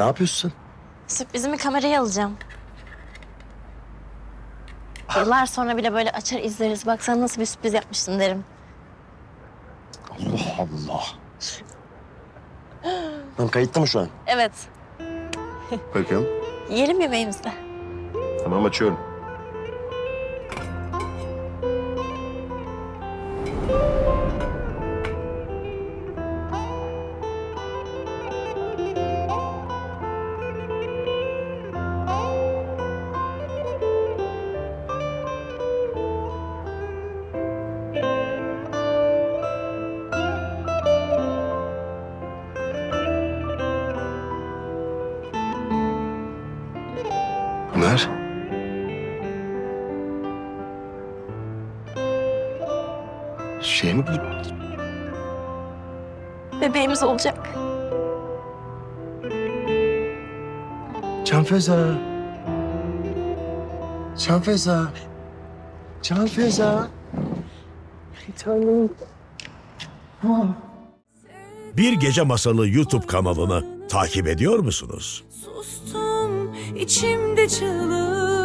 Ne yapıyorsun Sürprizimi kameraya alacağım. Yıllar sonra bile böyle açar izleriz. Bak sana nasıl bir sürpriz yapmıştım derim. Allah Allah. Lan kayıtta mı şu an? Evet. Bakın. Yiyelim yemeğimizi. Tamam açıyorum. Pınar. Şey mi bu? Bebeğimiz olacak. Canfeza. Canfeza. Canfeza. Bir tanem. Bir Gece Masalı YouTube kanalını takip ediyor musunuz? Sustum içimde çalır